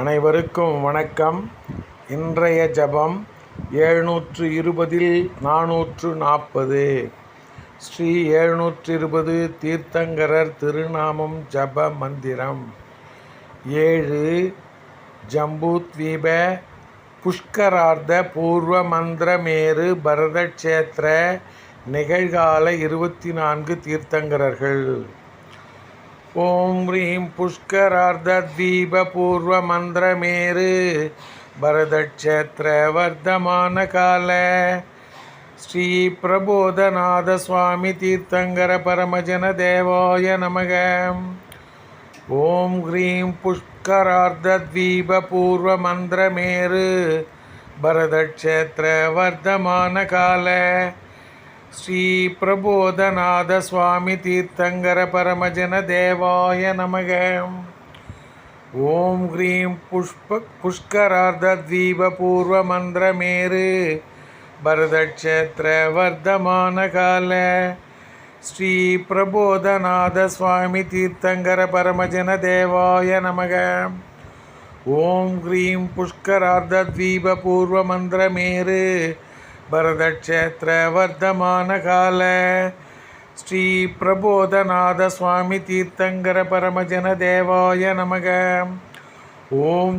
அனைவருக்கும் வணக்கம். இன்றைய ஜபம் எழுநூற்று இருபதில் நானூற்று நாற்பது. ஸ்ரீ எழுநூற்று இருபது தீர்த்தங்கரர் திருநாமம் ஜப மந்திரம். ஏழு ஜம்பூத்வீப புஷ்கரார்த்த பூர்வ மந்திரமேரு பரதக்ஷேத்திர நிகழ்கால இருபத்தி நான்கு தீர்த்தங்கரர்கள். ஓம் ரீம் புஷ்கரார்த்தீப பூர்வ ஹ்ரீம் புஷ்கரார்த்தீப பூர்வ மந்திரமேரு பரதக்ஷேத்திர வர்த்தமான கால ஸ்ரீ பிரபோதநாத சுவாமி தீர்த்தங்கர பரமஜன தேவாய நமக. ஓம் ஹ்ரீம் புஷ்ப புஷ்கரார்த்தீப பூர்வ மந்திரமேரு பரதக்ஷேத்திர வர்த்தமான கால ஸ்ரீ பிரபோதநாத சுவாமி தீர்த்தங்கர பரமஜன தேவாய நமக. ஓம் ஹ்ரீம் புஷ்கரார்த்தீப பூர்வ மந்திரமேரு பரதக்ஷேத்திர வர்த்தமான கால. ஸ்ரீ பிரபோதநாத சுவாமி தீர்த்தங்கர பரமஜன தேவாய நமக. ஓம்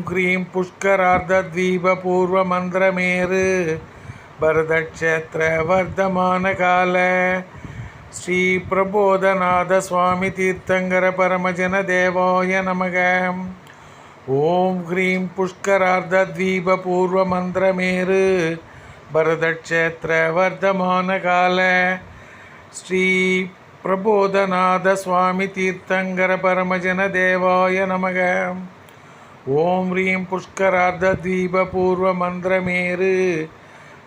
ஹ்ரீம் புஷ்கரார்த்தீப பூர்வ மந்திரமேரு பரதக்ஷேத்திர வர்த்தமான கால ஸ்ரீ பிரபோதநாத சுவாமி தீர்த்தங்கர பரமஜன தேவாய நமக. ஓம் ஹ்ரீம் புஷ்கரார்த்தீப பூர்வ மந்திரமேரு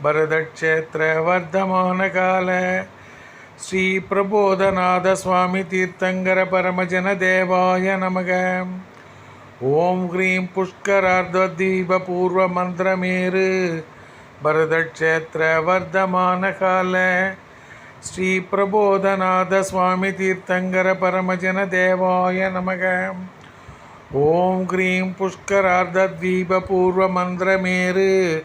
பரதக்ஷேத்திர வர்த்தமான கால ஸ்ரீ பிரபோதநாத சுவாமி தீர்த்தங்கர பரமஜன தேவாய நமக. ஓம் ஹ்ரீம் புஷ்கரார்த்தீப பூர்வ மந்திரமேரு